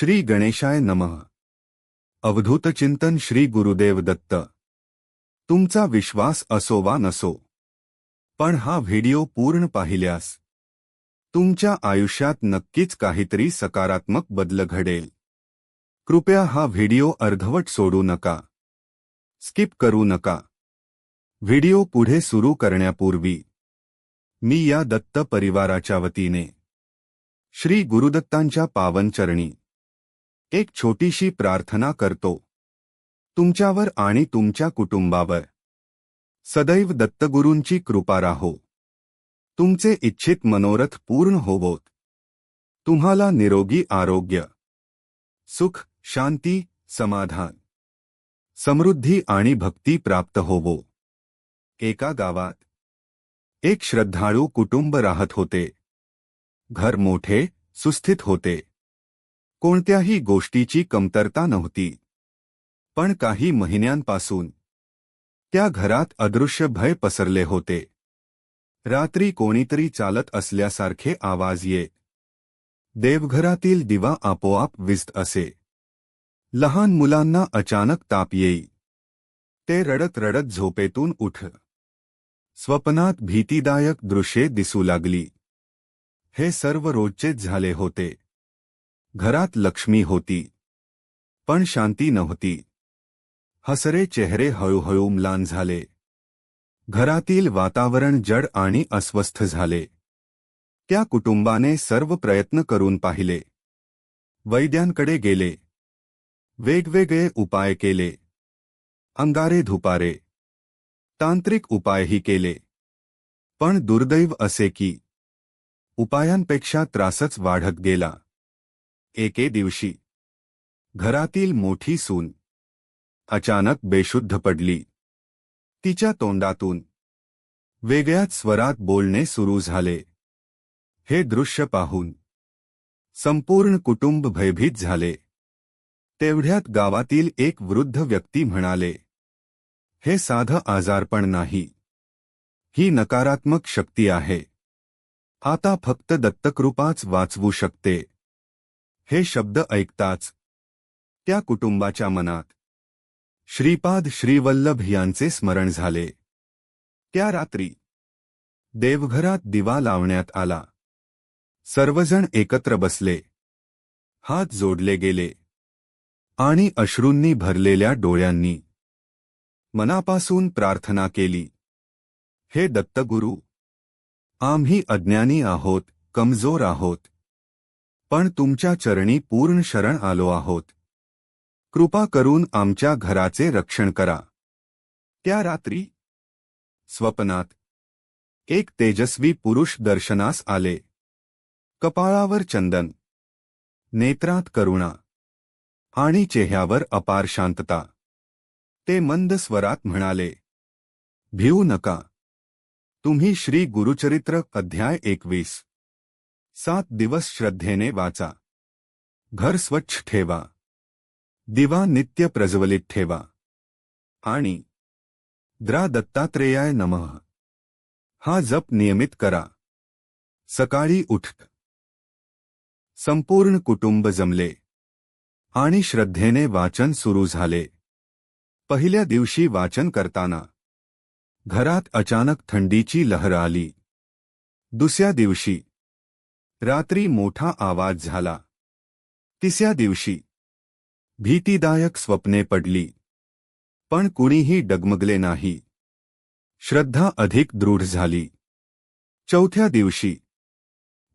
श्री गणेशाय नमः. अवधूत चिंतन श्री गुरुदेव दत्त. तुमचा विश्वास असो वा नसो. पण हा व्हिडिओ पूर्ण पाहिल्यास तुमच्या आयुष्यात नक्कीच काहीतरी सकारात्मक बदल घडेल. कृपया हा व्हिडिओ अर्धवट सोडू नका. स्किप करू नका. व्हिडिओ पुढे सुरू करण्यापूर्वी मी या दत्त परिवाराच्या वतीने श्री गुरुदत्तांच्या पावनचरणी एक छोटीशी प्रार्थना करतो. तुमच्यावर आणि तुमच्या कुटुंबावर. सदैव दत्तगुरूंची कृपा राहो. तुमचे इच्छित मनोरथ पूर्ण होवोत. तुम्हाला निरोगी आरोग्य. सुख शांती समाधान. समृद्धी आणि भक्ती प्राप्त होवो. एका गावात. एक श्रद्धाळू कुटुंब राहत होते. घर मोठे सुस्थित होते. कोणत्याही गोष्टीची कमतरता नव्हती. पण काही महिन्यांपासून त्या घरात अदृश्य भय पसरले होते. रात्री कोणीतरी चालत असल्यासारखे आवाज ये. देवघरातील दिवा आपोआप विस्त असे. लहान मुलांना अचानक ताप येई. ते रडत रडत झोपेतून उठ. स्वप्नात भीतीदायक दृश्ये दिसू लागली. हे सर्व रोजचेच झाले होते. घरात लक्ष्मी होती. पण शांती नव्हती. हसरे चेहरे हळूहळू म्लान झाले. घरातील वातावरण जड आणि अस्वस्थ झाले. त्या कुटुंबाने सर्व प्रयत्न करून पाहिले. वैद्यांकडे गेले. वेगवेगळे उपाय केले. अंगारे धुपारे. तांत्रिक उपायही केले. पण दुर्दैव असे की उपायांपेक्षा त्रासच वाढत गेला. एके दिवशी. घरातील मोठी सून. अचानक बेशुद्ध पडली. तिच्या तोंडातून. वेगळ्याच स्वरात बोलणे सुरू झाले. हे दृश्य पाहून. संपूर्ण कुटुंब भयभीत झाले. तेवढ्यात गावातील एक वृद्ध व्यक्ती म्हणाले. हे साधं आजारपण नाही. ही नकारात्मक शक्ती आहे. आता फक्त दत्तकृपाच वाचवू शकते. हे शब्द ऐकताच त्या कुटुंबाच्या मनात श्रीपाद श्रीवल्लभ यांचे स्मरण झाले. त्या रात्री देवघरात दिवा लावण्यात आला. सर्वजण एकत्र बसले. हात जोडले गेले. आणि अश्रूंनी भरलेल्या डोळ्यांनी मनापासून प्रार्थना केली. हे दत्तगुरू आम्ही अज्ञानी आहोत कमजोर आहोत पण तुमच्या चरणी पूर्ण शरण आलो आहोत. कृपा करून आमच्या घराचे रक्षण करा. त्या रात्री स्वप्नात एक तेजस्वी पुरुष दर्शनास आले. कपाळावर चंदन नेत्रात करुणा आणि चेह्यावर अपार शांतता. ते मंद स्वरात म्हणाले भिऊ नका. तुम्ही श्री गुरुचरित्र अध्याय एकवीस. सात दिवस श्रद्धेने वाचा. घर स्वच्छ ठेवा. दिवा नित्य प्रज्वलित ठेवा. आणि द्रा दत्तात्रेयाय नमः. हा जप नियमित करा. सकाळी उठ. संपूर्ण कुटुंब जमले. आणि श्रद्धेने वाचन सुरू झाले. पहिल्या दिवशी वाचन करताना घरात अचानक थंडीची लहर आली. दुसऱ्या दिवशी रात्री मोठा आवाज झाला. तिसऱ्या दिवशी. भीतीदायक स्वप्ने पडली. पण कुणीही डगमगले नाही. श्रद्धा अधिक दृढ झाली. चौथ्या दिवशी.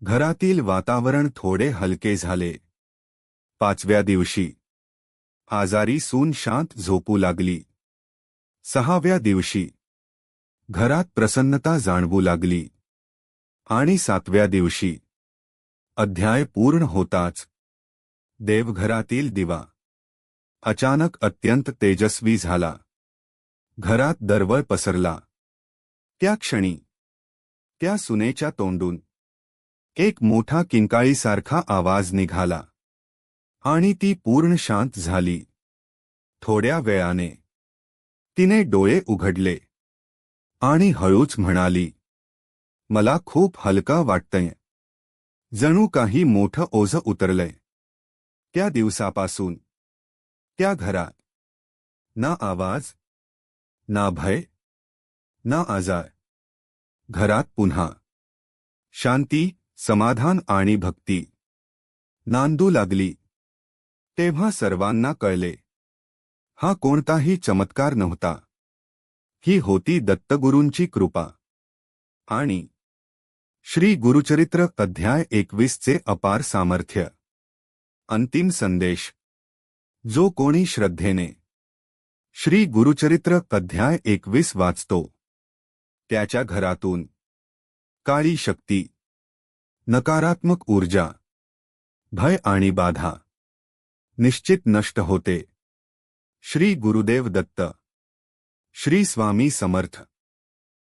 घरातील वातावरण थोडे हलके झाले. पाचव्या दिवशी. आजारी सून शांत झोपू लागली. सहाव्या दिवशी. घरात प्रसन्नता जाणवू लागली. आणि सातव्या दिवशी. अध्याय पूर्ण होताच. देवघरातील दिवा. अचानक अत्यंत तेजस्वी झाला. घरात दरवळ पसरला. त्या क्षणी त्या सुनेच्या तोंडून एक मोठा किंकाळीसारखा आवाज निघाला. आणि ती पूर्ण शांत झाली. थोड्या वेळाने तिने डोळे उघडले. आणि हळूच म्हणाली मला खूप हलका वाटतंय. जणू काही मोठं ओझं उतरलंय. त्या दिवसापासून. त्या घरात. ना आवाज. ना भय. ना आजार. घरात पुन्हा. शांती समाधान आणि भक्ती. नांदू लागली. तेव्हा सर्वांना कळले. हा कोणताही चमत्कार नव्हता. ही होती दत्तगुरूंची कृपा. आणि श्री गुरुचरित्र अध्याय एकवीसचे अपार सामर्थ्य. अंतिम संदेश. जो कोणी श्रद्धेने. श्री गुरुचरित्र अध्याय एकवीस वाचतो. त्याच्या घरातून. काळी शक्ती. नकारात्मक ऊर्जा. भय आणि बाधा. निश्चित नष्ट होते. श्री गुरुदेव दत्त. श्री स्वामी समर्थ.